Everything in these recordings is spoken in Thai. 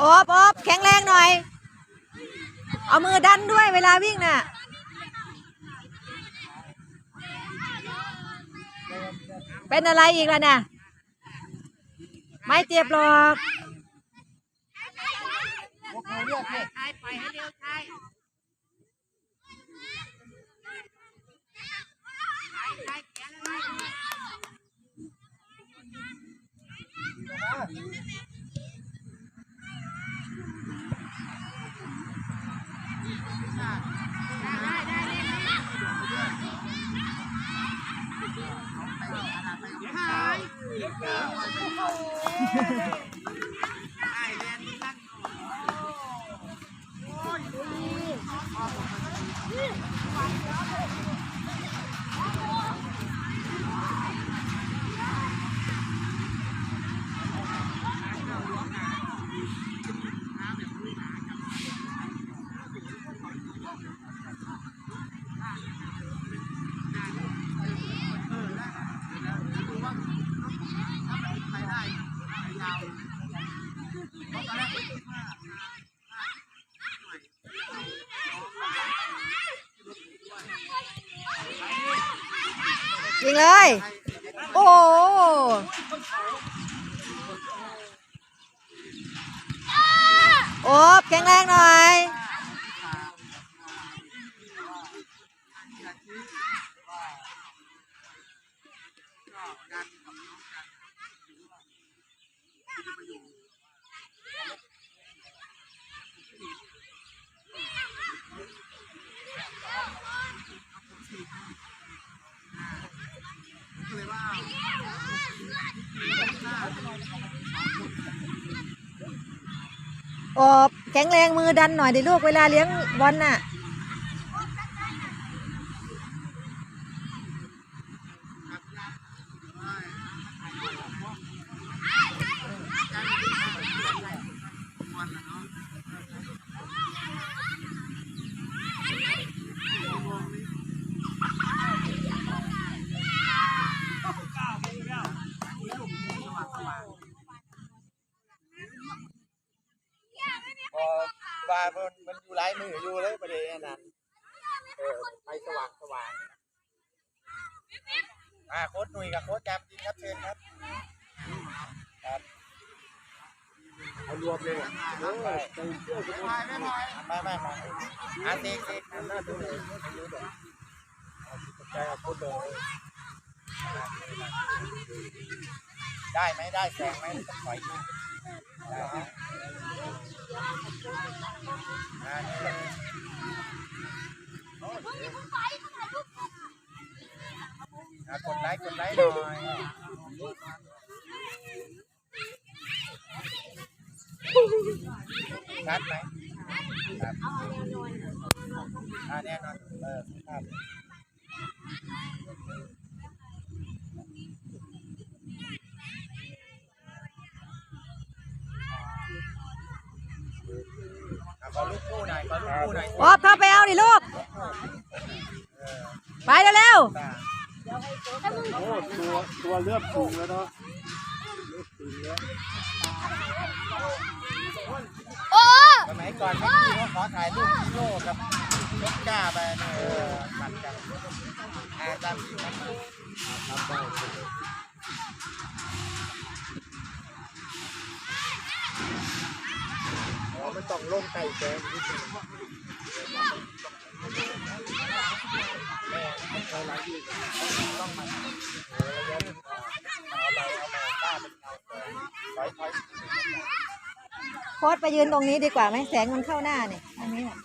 อ๊บอ๊บแข็งแรงหน่อย เอามือดันด้วยเวลาวิ่งน่ะ เป็นอะไรอีกล่ะเนี่ยไม่เจ็บหรอกยก มือเรียกเนี่ย ไปได้ยาวเพราะตอนแรกผมคิดว่า ยิง เลย โอ้โอ๊บแข็งแรงหน่อย ก็ดันกับน้องกันก็เลยว่า โอบ แข็งแรงมือดันหน่อยดิลูกเวลาเลี้ยงบอลน่ะ วันละเนาะ พอ ว่ามันมันอยู่หลายมืออยู่เลยประเด็นนั้นเออไปสว่างสว่างอ่าโค้ดหนุ่ยกับโค้ดจำจริงครับเชิญครับครับเอารวมเลยเออไปเที่ยวกันไม่ไม่ไม่มามามาอ่าเซ็กเซ็กหน้าดูเลยไม่รู้เลยใจเอาโค้ดเลยได้ไหมได้แสงไหมต้องถอยดูได้ไหมอ่านี่เลย อะ กดไลค์กดไลค์หน่อยชัดไหมครับอ่าแน่นอนเออครับขอลูกคู่หน่อยขอลูกคู่หน่อยโอ๊บเข้าไปเอาดิลูก ไปเร็วตา โอ้ตัวตัวเลือดสูงแล้วเนาะสมัยก่อนไม่มีว่าขอถ่ายรูปฮีโร่กับยกกล้าไปเนี่ยปัดกันอ่าตามที่ครับครับได้อ๋อไม่ต้องลงไก่แกง โพสต์ไปยืนตรงนี้ดีกว่าไหมแสงมันเข้าหน้าเนี่ยอันนี้น่ะ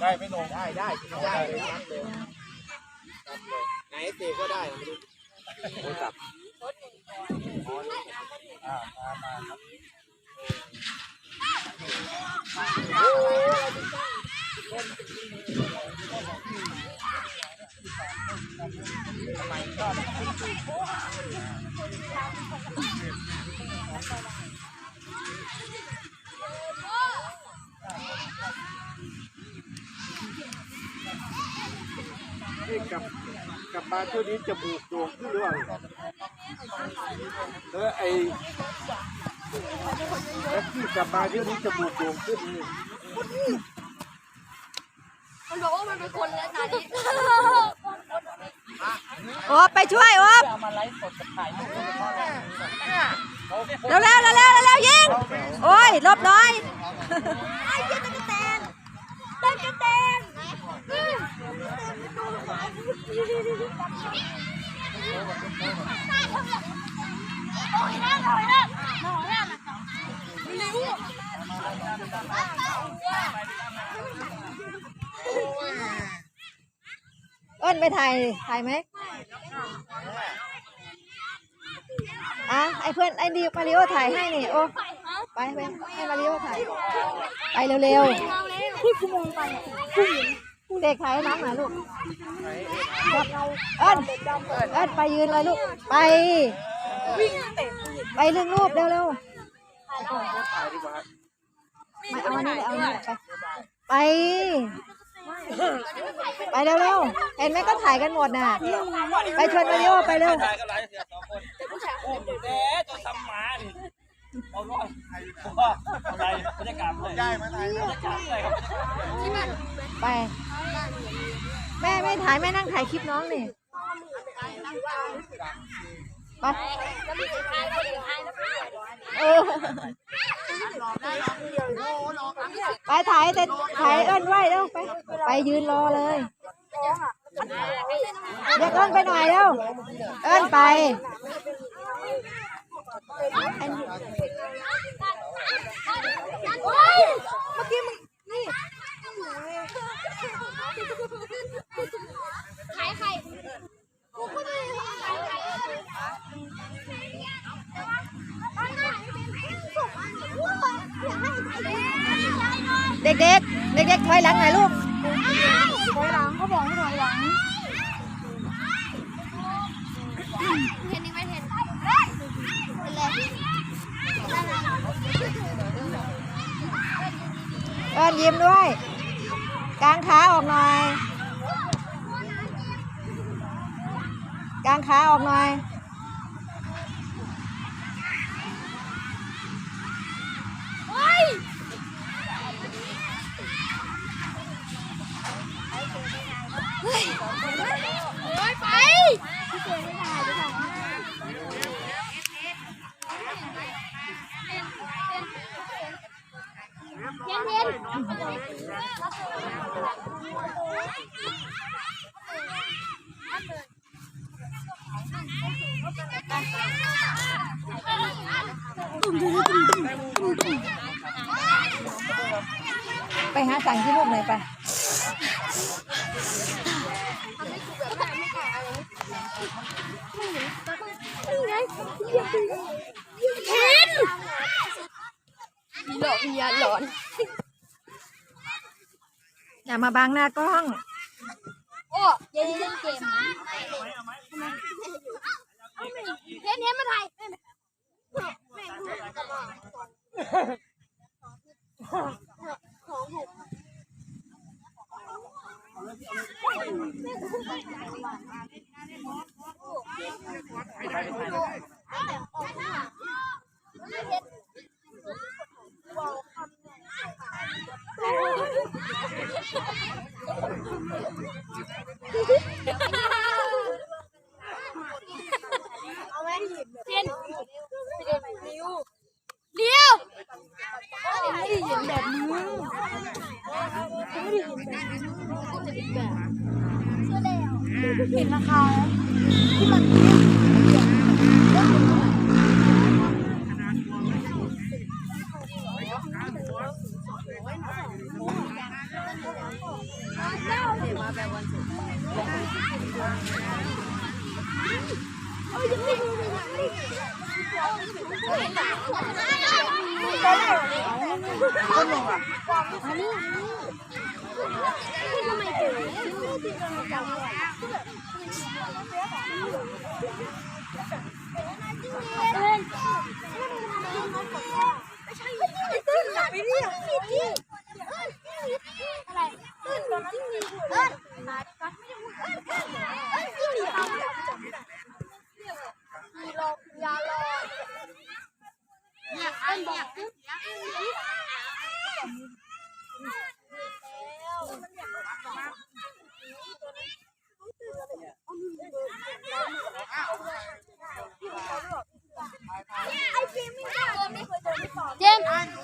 ได้ไม่ลงได้ได้ได้เลยนัดเลยนัดเลยไหนเตะก็ได้ไม่รู้โทรศัพท์อ่ามามาครับ ลับมาเที่ยวนี้จมูกโด่งขึ้นหรือเปล่าเออไอ้แท็กซี่กลับมาเที่ยวนี้จมูกโด่งขึ้นนี่มันบอกว่ามันเป็นคนแล้วตาดีโอ๊บไปช่วยโอ๊บเร็วเร็วเร็วเร็วเร็วยิง โอ้ยหลบหน่อยไอ้เจ้าตะกะแตนตะกะแตน เร็วเอิ้นไปถ่ายถ่ายไหมอะไอ้เพื่อนไอ้ดิวมาริโอถ่ายให้นี่โอ้ไปไปให้มาริโอถ่ายไปเร็วที่กูมองไปอะๆผู้ เด็กถ่ายน้องหน่อยลูกเอิ้นเอิ้นไปยืนเลยลูก ไปไปเรื่องรูปเร็วๆถ่ายดีกว่าครับมาเอาอันนี้เลยเอาอันนี้เลยไป ไปเร็วๆเห็นไหมก็ถ่ายกันหมดน่ะ ไปชวนมาริโอไปเร็ว ถ่าลายเสียสองคนโอ้ยแม่จะทำหมาดิเอาล่ะอะไรบรรยากาศเลยได้มาถ่ายแล้วบรรยากาศเลยครับไป แม่ไม่ถ่ายแม่นั่งถ่ายคลิปน้องนี่ไปเออไปถ่ายแต่ถ่ายเอิ้นไว้เร็วไป ไปยืนรอเลยเรียกเอิ้นไปหน่อยเร็วเอิ้นไป โอ้ยเมื่อกี้มึงนี่ใครใครกูก็ไม่ได้ใครใครเด็กๆ เด็กๆถอยหลังหน่อยลูกถอยหลังเขาบอกให้ถอยหลังเห็นนี่ไหมเห็นเป็นไร เอิ้นยิ้มด้วย กางขาออกหน่อย กางขาออกหน่อยเฮ้ยเฮ้ยเฮ้ยไปพี่เจไม่ได้เดี๋ยวถ่ายให้เทียนเทียน ไปหาสั่งที่ลูกหน่อยไปเห็น หลอกมียาหลอน อย่ามาบังหน้ากล้อง โอ้เยวเล่นเกมเล่นเนี้มาไทย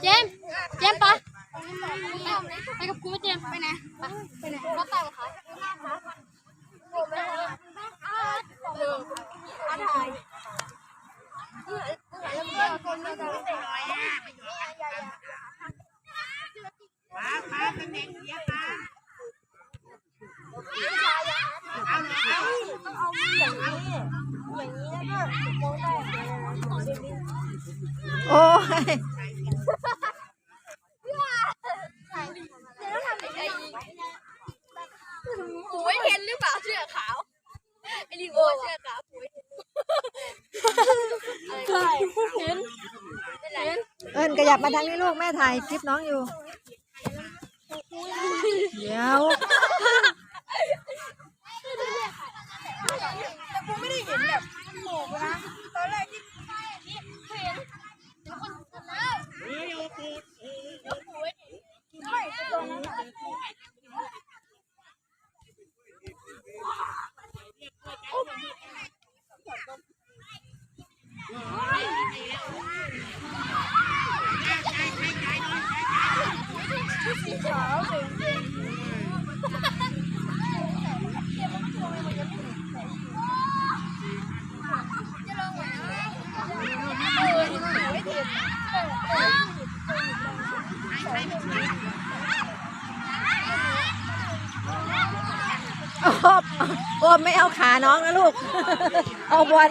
เจมส์เจมส์ปะไปกับกูเจมส์ไปไหนไปไหนรถไฟเหรอคะผมไม่รู้อาเอออาถ่ายเออแล้วมันก็คนไม่ได้น้อยอะไปอยู่กันป้าป้าเป็นเด็กเสียป้าเอาเอาต้องเอาอย่างนี้อย่างนี้แล้วก็มองได้โอ้ย หูไม่เห็นหรือเปล่าเสื้อขาวไอ้ลิโอเสื้อขาวปุ๋ยใช่เห็นเห็นเอิญขยับมาทางนี้ลูกแม่ถ่ายคลิปน้องอยู่ เดี๋ยว แต่กูไม่ได้เห็นแบบโหกนะตอนแรกที่เห็นเป็นคนแล้วไม่ตรงนั้น โอบโอมไม่เอาขาน้องนะลูก เอาบอล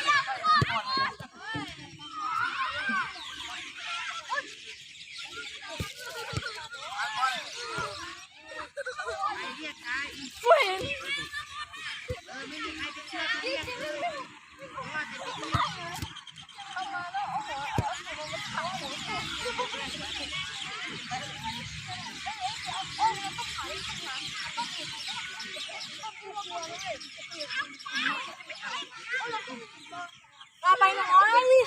เอาไปน้อยแ